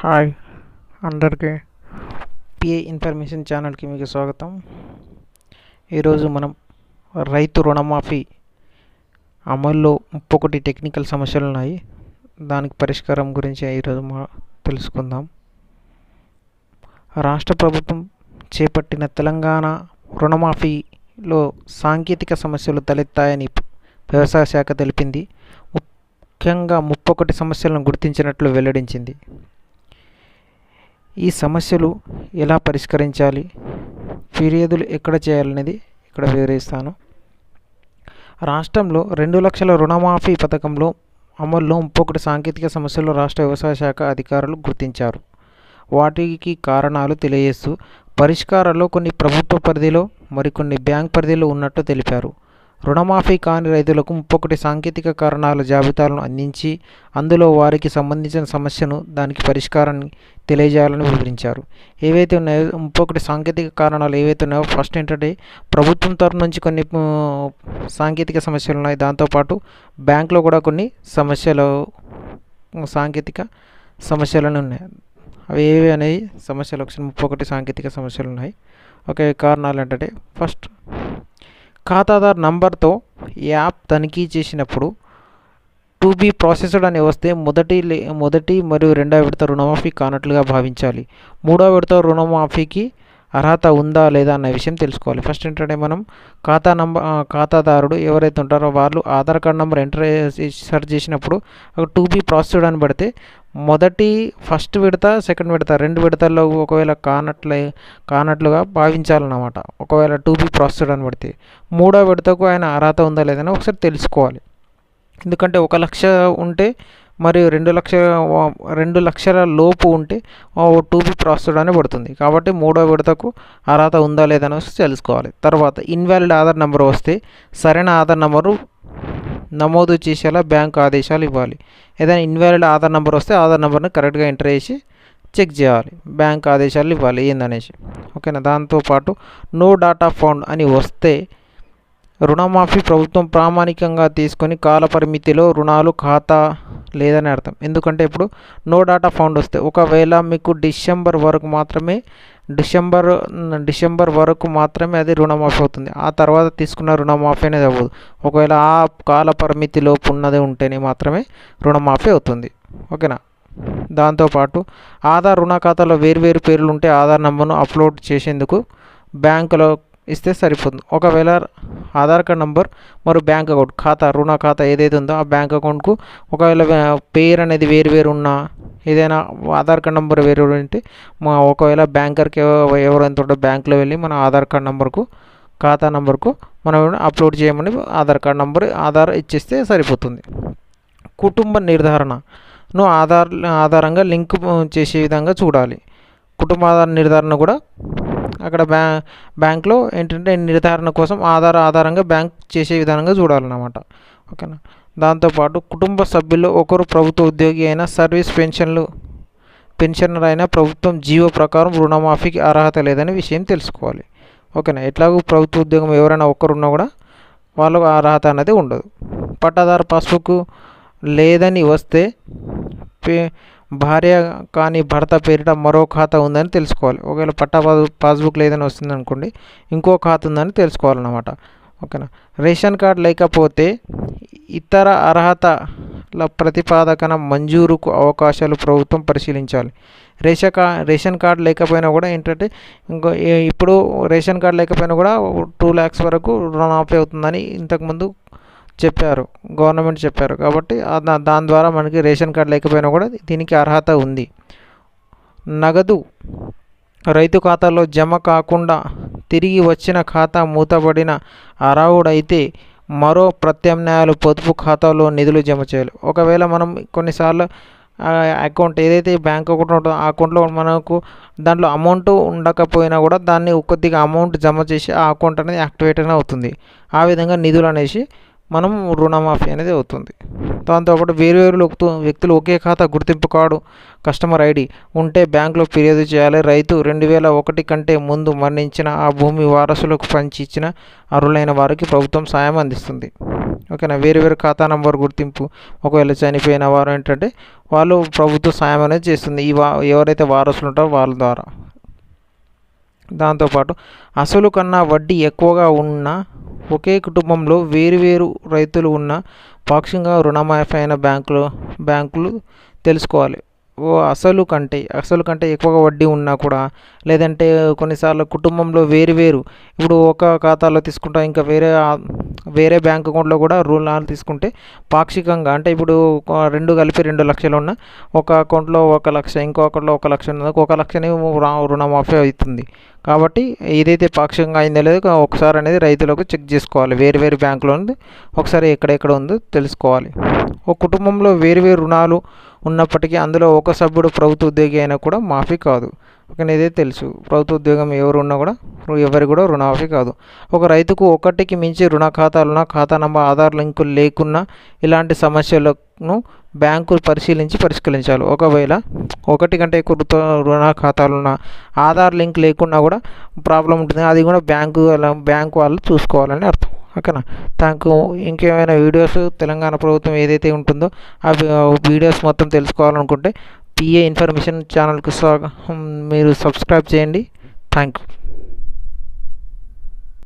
Hi అందరికీ PA information ఛానల్కి మీకు స్వాగతం. ఈరోజు మనం రైతు రుణమాఫీ అమల్లో ముప్పొకటి టెక్నికల్ సమస్యలు ఉన్నాయి. దానికి పరిష్కారం గురించి ఈరోజు మా తెలుసుకుందాం. రాష్ట్ర ప్రభుత్వం చేపట్టిన తెలంగాణ రుణమాఫీలో సాంకేతిక సమస్యలు తలెత్తాయని వ్యవసాయ శాఖ తెలిపింది. ముఖ్యంగా ముప్పొకటి సమస్యలను గుర్తించినట్లు వెల్లడించింది. ఈ సమస్యలు ఎలా పరిష్కరించాలి? ఫిర్యాదులు ఎక్కడ చేయాలనేది ఇక్కడ వివరిస్తాను. రాష్ట్రంలో రెండు లక్షల రుణమాఫీ పథకంలో అమల్లో ముప్పొకటి సాంకేతిక సమస్యలు రాష్ట్ర వ్యవసాయ శాఖ అధికారులు గుర్తించారు. వాటికి కారణాలు తెలియజేస్తూ పరిష్కారాల్లో కొన్ని ప్రభుత్వ పరిధిలో మరికొన్ని బ్యాంక్ పరిధిలో ఉన్నట్టు తెలిపారు. రుణమాఫీ కాని రైతులకు ముప్పొకటి సాంకేతిక కారణాల జాబితాలను అందించి అందులో వారికి సంబంధించిన సమస్యను దానికి పరిష్కారాన్ని తెలియజేయాలని వివరించారు. ఏవైతే ఉన్నాయో ముప్పొకటి సాంకేతిక కారణాలు ఏవైతే ఉన్నాయో ఫస్ట్ ఏంటంటే ప్రభుత్వం తరఫు నుంచి కొన్ని సాంకేతిక సమస్యలు ఉన్నాయి. దాంతోపాటు బ్యాంకులో కూడా కొన్ని సమస్యలు సాంకేతిక సమస్యలను ఉన్నాయి. అవి ఏవి అనేవి? సమస్యలు ఒకసారి ముప్పొకటి సాంకేతిక సమస్యలు ఉన్నాయి. ఒక కారణాలు ఏంటంటే ఫస్ట్ ఖాతాదార్ నంబర్తో యాప్ తనిఖీ చేసినప్పుడు టు బీ ప్రాసెస్డ్ అని వస్తే మొదటి మొదటి మరియు రెండవ విడత రుణమాఫీ కానట్లుగా భావించాలి. మూడవ విడత రుణమాఫీకి అర్హత ఉందా లేదా అన్న విషయం తెలుసుకోవాలి. ఫస్ట్ ఏంటంటే మనం ఖాతా నంబర్ ఖాతాదారుడు ఎవరైతే ఉంటారో వాళ్ళు Aadhaar card number enter search చేసినప్పుడు టూ బీ ప్రాసెస్డ్ అని పడితే మొదటి ఫస్ట్ విడత సెకండ్ విడత రెండు విడతల్లో ఒకవేళ కానట్లే కానట్లుగా భావించాలన్నమాట. ఒకవేళ టూ బీ ప్రాసెస్డ్ అని పడితే మూడో విడతకు ఆయన అర్హత ఉందా లేదని ఒకసారి తెలుసుకోవాలి. ఎందుకంటే ఒక లక్ష ఉంటే మరియు రెండు లక్షల రెండు లక్షల లోపు ఉంటే టూ బీ ప్రాసెస్డ్ అని పడుతుంది. కాబట్టి మూడో విడతకు అర్హత ఉందా లేదా అనేసి తెలుసుకోవాలి. తర్వాత ఇన్వాలిడ్ ఆధార్ నెంబర్ వస్తే సరైన ఆధార్ నెంబరు నమోదు చేసేలా బ్యాంక్ ఆదేశాలు ఇవ్వాలి. ఏదైనా ఇన్వాలిడ్ ఆధార్ నెంబర్ వస్తే ఆధార్ నెంబర్ని కరెక్ట్గా ఎంటర్ చేసి చెక్ చేయాలి. బ్యాంక్ ఆదేశాలు ఇవ్వాలి ఏందనేసి. ఓకేనా? దాంతోపాటు నో డాటా ఫౌండ్ అని వస్తే రుణమాఫీ ప్రభుత్వం ప్రామాణికంగా తీసుకొని కాలపరిమితిలో రుణాలు ఖాతా లేదని అర్థం. ఎందుకంటే ఇప్పుడు నో డాటా ఫౌండ్ వస్తే ఒకవేళ మీకు డిసెంబర్ వరకు మాత్రమే డిసెంబర్ డిసెంబర్ వరకు మాత్రమే అది రుణమాఫీ అవుతుంది. ఆ తర్వాత తీసుకున్న రుణమాఫీ అనేది అవ్వదు. ఒకవేళ ఆ కాల పరిమితిలోపు ఉన్నది ఉంటేనే మాత్రమే రుణమాఫీ అవుతుంది. ఓకేనా? దాంతోపాటు ఆధార్ రుణ ఖాతాలో వేరువేరు పేర్లు ఉంటే ఆధార్ నెంబర్ను అప్లోడ్ చేసేందుకు బ్యాంకులో ఇస్తే సరిపోతుంది. ఒకవేళ ఆధార్ కార్డ్ నంబర్ మరియు బ్యాంక్ అకౌంట్ ఖాతా రుణ ఖాతా ఏదైతే ఉందో ఆ బ్యాంక్ అకౌంట్కు ఒకవేళ పేరు అనేది వేరు వేరు ఉన్నా ఏదైనా ఆధార్ కార్డ్ నెంబర్ వేరు ఉంటే మా ఒకవేళ బ్యాంకర్కి ఎవరైతే ఉంటే బ్యాంకులో వెళ్ళి మన ఆధార్ కార్డ్ నెంబర్కు ఖాతా నెంబర్కు మనం అప్లోడ్ చేయమని ఆధార్ కార్డ్ నెంబర్ ఆధార్ ఇచ్చేస్తే సరిపోతుంది. కుటుంబ నిర్ధారణను ఆధార్ ఆధారంగా లింక్ చేసే విధంగా చూడాలి. కుటుంబ ఆధార నిర్ధారణ కూడా అక్కడ బ్యా బ్యాంక్లో ఏంటంటే నిర్ధారణ కోసం ఆధార్ ఆధారంగా బ్యాంక్ చేసే విధానంగా చూడాలన్నమాట. ఓకేనా? దాంతోపాటు కుటుంబ సభ్యుల్లో ఒకరు ప్రభుత్వ ఉద్యోగి అయినా సర్వీస్ పెన్షన్లు పెన్షనర్ అయినా ప్రభుత్వం జీవో ప్రకారం రుణమాఫీకి అర్హత లేదని విషయం తెలుసుకోవాలి. ఓకేనా? ఎట్లాగో ప్రభుత్వ ఉద్యోగం ఎవరైనా ఒక్కరున్నా కూడా వాళ్ళకు అర్హత అనేది ఉండదు. పట్టాదారు పాస్బుక్ లేదని వస్తే పే భార్య కానీ భర్త పేరిట మరో ఖాతా ఉందని తెలుసుకోవాలి. ఒకవేళ పట్టా పాస్బుక్ లేదని వస్తుంది అనుకోండి ఇంకో ఖాతా ఉందని తెలుసుకోవాలన్నమాట. ఓకేనా? రేషన్ కార్డు లేకపోతే ఇతర అర్హతల ప్రతిపాదకన మంజూరుకు అవకాశాలు ప్రభుత్వం పరిశీలించాలి. రేషన్ కా రేషన్ కార్డు లేకపోయినా కూడా ఏంటంటే ఇంకో ఇప్పుడు రేషన్ కార్డు లేకపోయినా కూడా టూ ల్యాక్స్ వరకు రుణమాఫీ అవుతుందని ఇంతకుముందు చెప్పారు. గవర్నమెంట్ చెప్పారు. కాబట్టి దాని ద్వారా మనకి రేషన్ కార్డు లేకపోయినా కూడా దీనికి అర్హత ఉంది. నగదు రైతు ఖాతాలో జమ కాకుండా తిరిగి వచ్చిన ఖాతా మూతబడిన అర్హుడైతే మరో ప్రత్యామ్నాయాలు పొదుపు ఖాతాలో నిధులు జమ చేయాలి. ఒకవేళ మనం కొన్నిసార్లు అకౌంట్ ఏదైతే బ్యాంక్ అకౌంట్ ఉంటుందో ఆ అకౌంట్లో మనకు దాంట్లో అమౌంట్ ఉండకపోయినా కూడా దాన్ని కొద్దిగా అమౌంట్ జమ చేసి ఆ అకౌంట్ అనేది యాక్టివేట్ అవుతుంది. ఆ విధంగా నిధులు అనేసి మనం రుణమాఫీ అనేది అవుతుంది. దాంతోపాటు వేరు వేరు వ్యక్తులు ఒకే ఖాతా గుర్తింపు కార్డు కస్టమర్ ఐడి ఉంటే బ్యాంకులో ఫిర్యాదు చేయాలి. రైతు రెండు వేల ఒకటి కంటే ముందు మరణించిన ఆ భూమి వారసులకు పంచి ఇచ్చిన అర్హులైన వారికి ప్రభుత్వం సాయం అందిస్తుంది. ఓకేనా? వేరు వేరు ఖాతా నంబర్ గుర్తింపు ఒకవేళ చనిపోయిన వారు ఏంటంటే వాళ్ళు ప్రభుత్వ సాయం అనేది చేస్తుంది. ఈ వా ఎవరైతే వారసులు ఉంటారో వాళ్ళ ద్వారా. దాంతోపాటు అసలు కన్నా వడ్డీ ఎక్కువగా ఉన్న ఒకే కుటుంబంలో వేరు వేరు రైతులు ఉన్న పాక్షికంగా రుణమాఫీ అయిన బ్యాంకులు బ్యాంకులు తెలుసుకోవాలి. ఓ అసలు కంటే అసలు కంటే ఎక్కువగా వడ్డీ ఉన్నా కూడా లేదంటే కొన్నిసార్లు కుటుంబంలో వేరు వేరు ఇప్పుడు ఒక ఖాతాలో తీసుకుంటా ఇంకా వేరే వేరే బ్యాంక్ అకౌంట్లో కూడా రుణాలు తీసుకుంటే పాక్షికంగా అంటే ఇప్పుడు రెండు కలిపి రెండు లక్షలు ఉన్న ఒక అకౌంట్లో ఒక లక్ష ఇంకో అకౌంట్లో ఒక లక్ష ఉన్నందుకు ఒక లక్షని రుణమాఫీ అవుతుంది. కాబట్టి ఏదైతే పాక్షికంగా అయిందో లేదో ఒకసారి అనేది రైతులకు చెక్ చేసుకోవాలి. వేరు వేరు బ్యాంకులో ఉంది ఒకసారి ఎక్కడెక్కడ ఉందో తెలుసుకోవాలి. ఒక కుటుంబంలో వేరు వేరు రుణాలు ఉన్నప్పటికీ అందులో ఒక సభ్యుడు ప్రభుత్వ ఉద్యోగి అయినా కూడా మాఫీ కాదు. ఓకే తెలుసు. ప్రభుత్వ ఉద్యోగం ఎవరు ఉన్నా కూడా ఎవరు కూడా రుణమాఫీ కాదు. ఒక రైతుకు ఒకటికి మించి రుణ ఖాతాలున్న ఖాతా నంబర్ ఆధార్ లింకులు లేకున్నా ఇలాంటి సమస్యలను బ్యాంకులు పరిశీలించి పరిష్కరించాలి. ఒకవేళ ఒకటి కంటే ఎక్కువ రుణ ఖాతాలున్న ఆధార్ లింక్ లేకున్నా కూడా ప్రాబ్లం ఉంటుంది. అది కూడా బ్యాంకు బ్యాంకు వాళ్ళు చూసుకోవాలని అర్థం. ఓకేనా? థ్యాంక్ ఇంకేమైనా వీడియోస్ తెలంగాణ ప్రభుత్వం ఏదైతే ఉంటుందో ఆ వీడియోస్ మొత్తం తెలుసుకోవాలనుకుంటే పిఏ ఇన్ఫర్మేషన్ ఛానల్కి స్వాగతం మీరు సబ్స్క్రైబ్ చేయండి. Thank you